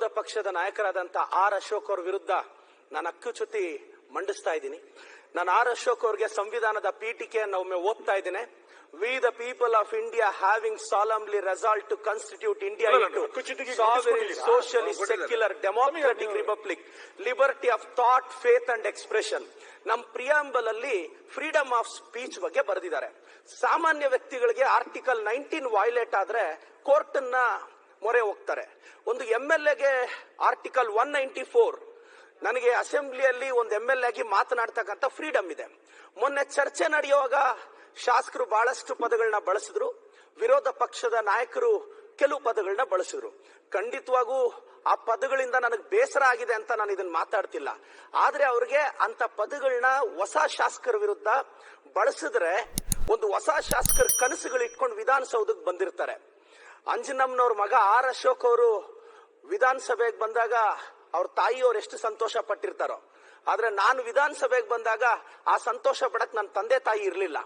ವಿರೋಧ ಪಕ್ಷದ ನಾಯಕರಾದಂತ ಆರ್ ಅಶೋಕ್ ಅವ್ರ ವಿರುದ್ಧ ನಾನು ಅಕ್ಕುಚ್ಯುತಿ ಮಂಡಿಸ್ತಾ ಇದ್ದೀನಿ ನಾನು ಆರ್ ಅಶೋಕ್ ಅವ್ರಿಗೆ ಸಂವಿಧಾನದ ಪೀಠಿಕೆಯನ್ನು ಒಮ್ಮೆ ಓದ್ತಾ ಇದ್ದೇನೆ we the people of India having solemnly resolved to constitute India. Socialist. Secular democratic republic liberty of thought faith and expression ನಮ್ ಪ್ರಿಯಾಂಬಲ್ ಅಲ್ಲಿ ಫ್ರೀಡಮ್ ಆಫ್ ಸ್ಪೀಚ್ ಬಗ್ಗೆ ಬರೆದಿದ್ದಾರೆ ಸಾಮಾನ್ಯ ವ್ಯಕ್ತಿಗಳಿಗೆ ಆರ್ಟಿಕಲ್ ನೈನ್ಟೀನ್ ವೈಲೇಟ್ ಆದ್ರೆ ಕೋರ್ಟ್ನ ಮೊರೆ ಹೋಗ್ತಾರೆ. ಒಂದು ಎಂ ಎಲ್ ಎಗೆ ಆರ್ಟಿಕಲ್ ಒನ್ ನೈಂಟಿ ಫೋರ್ ನನಗೆ ಅಸೆಂಬ್ಲಿಯಲ್ಲಿ ಒಂದು ಎಂ ಎಲ್ ಆಗಿ ಮಾತನಾಡ್ತಕ್ಕಂಥ ಫ್ರೀಡಮ್ ಇದೆ. ಮೊನ್ನೆ ಚರ್ಚೆ ನಡೆಯುವಾಗ ಶಾಸಕರು ಬಹಳಷ್ಟು ಪದಗಳನ್ನ ಬಳಸಿದ್ರು. ವಿರೋಧ ಪಕ್ಷದ ನಾಯಕರು ಕೆಲವು ಪದಗಳನ್ನ ಬಳಸಿದ್ರು. ಖಂಡಿತವಾಗೂ ಆ ಪದಗಳಿಂದ ನನಗೆ ಬೇಸರ ಆಗಿದೆ ಅಂತ ನಾನು ಇದನ್ನ ಮಾತಾಡ್ತಿಲ್ಲ. ಆದ್ರೆ ಅವ್ರಿಗೆ ಅಂತ ಪದಗಳನ್ನ ಹೊಸ ಶಾಸಕರ ವಿರುದ್ಧ ಬಳಸಿದ್ರೆ ಒಂದು ಹೊಸ ಶಾಸಕರ ಕನಸುಗಳು ಇಟ್ಕೊಂಡು ವಿಧಾನಸೌಧಕ್ಕೆ ಬಂದಿರ್ತಾರೆ. ಅಂಜನಮ್ಮನವ್ರ ಮಗ ಆರ್ ಅಶೋಕ್ ಅವರು ವಿಧಾನಸಭೆಗೆ ಬಂದಾಗ ಅವ್ರ ತಾಯಿಯವ್ರು ಎಷ್ಟು ಸಂತೋಷ ಪಟ್ಟಿರ್ತಾರೋ. ಆದ್ರೆ ನಾನು ವಿಧಾನಸಭೆಗೆ ಬಂದಾಗ ಆ ಸಂತೋಷ ಪಡಕ್ ನನ್ನ ತಂದೆ ತಾಯಿ ಇರ್ಲಿಲ್ಲ.